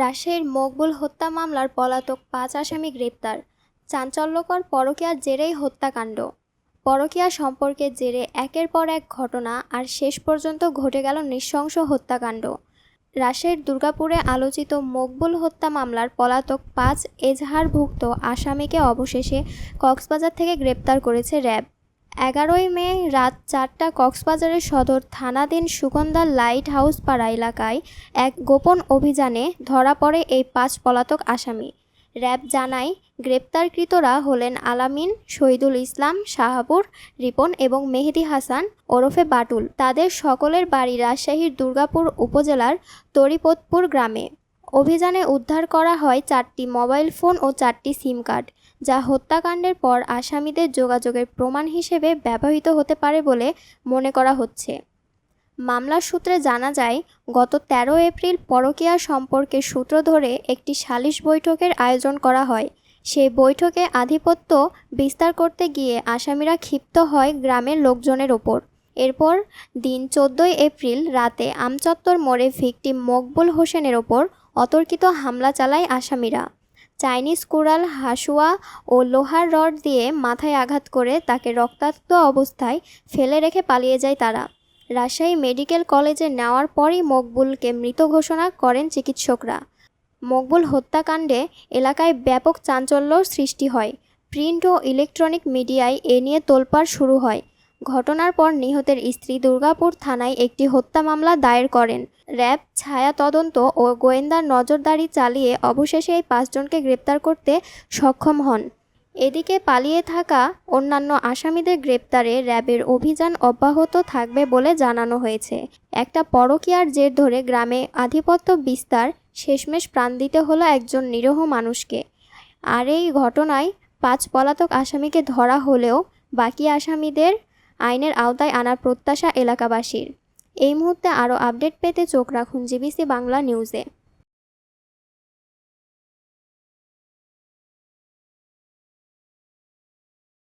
রাজশাহীর মকবুল হত্যা মামলার পলাতক পাঁচ আসামি গ্রেপ্তার। চাঞ্চল্যকর পরকীয়ার জেরেই হত্যাকাণ্ড। পরকীয়া সম্পর্কের জেরে একের পর এক ঘটনা আর শেষ পর্যন্ত ঘটে গেল নৃশংস হত্যাকাণ্ড। রাজশাহীর দুর্গাপুরে আলোচিত মকবুল হত্যা মামলার পলাতক পাঁচ এজাহারভুক্ত আসামিকে অবশেষে কক্সবাজার থেকে গ্রেপ্তার করেছে র্যাব। এগারোই মে রাত চারটা কক্সবাজারের সদর থানাধীন সুগন্ধা লাইট হাউস পাড়া এলাকায় এক গোপন অভিযানে ধরা পড়ে এই পাঁচ পলাতক আসামি। র্যাব জানায়, গ্রেপ্তারকৃতরা হলেন আলামিন, শহীদুল ইসলাম, শাহাবুর, রিপন এবং মেহেদি হাসান ওরফে বাটুল। তাদের সকলের বাড়ি রাজশাহীর দুর্গাপুর উপজেলার তরিপতপুর গ্রামে। অভিযানে উদ্ধার করা হয় চারটি মোবাইল ফোন ও চারটি সিম কার্ড, যা হত্যাকাণ্ডের পর আসামিদের যোগাযোগের প্রমাণ হিসেবে ব্যবহৃত হতে পারে বলে মনে করা হচ্ছে। মামলার সূত্রে জানা যায়, গত তেরো এপ্রিল পরকীয়া সম্পর্কের সূত্র ধরে একটি সালিশ বৈঠকের আয়োজন করা হয়। সেই বৈঠকে আধিপত্য বিস্তার করতে গিয়ে আসামিরা ক্ষিপ্ত হয় গ্রামের লোকজনের ওপর। এরপর দিন চোদ্দোই এপ্রিল রাতে আমচত্বর মোড়ে ভিকটিম মকবুল হোসেনের ওপর অতর্কিত হামলা চালায় আসামিরা। চাইনিজ কুড়াল হাসুয়া ও লোহার রড দিয়ে মাথায় আঘাত করে তাকে রক্তাক্ত অবস্থায় ফেলে রেখে পালিয়ে যায় তারা। রাজশাহী মেডিকেল কলেজে নেওয়ার পরই মকবুলকে মৃত ঘোষণা করেন চিকিৎসকরা। মকবুল হত্যাকাণ্ডে এলাকায় ব্যাপক চাঞ্চল্য সৃষ্টি হয়। প্রিন্ট ও ইলেকট্রনিক মিডিয়ায় এ নিয়ে তোলপাড় শুরু হয়। ঘটনার পর নিহতের স্ত্রী দুর্গাপুর থানায় একটি হত্যা মামলা দায়ের করেন। র্যাব ছায়া তদন্ত ও গোয়েন্দার নজরদারি চালিয়ে অবশেষে এই পাঁচজনকে গ্রেপ্তার করতে সক্ষম হন। এদিকে পালিয়ে থাকা অন্যান্য আসামিদের গ্রেপ্তারে র্যাবের অভিযান অব্যাহত থাকবে বলে জানানো হয়েছে। একটা পরকীয়ার জের ধরে গ্রামে আধিপত্য বিস্তার শেষমেশ প্রাণ দিতে হলো একজন নিরহ মানুষকে। আর এই ঘটনায় পাঁচ পলাতক আসামিকে ধরা হলেও বাকি আসামিদের আইনের আওতায় আনার প্রত্যাশা এলাকাবাসীর। এই মুহূর্তে আরও আপডেট পেতে চোখ রাখুন জিবিসি বাংলা নিউজে।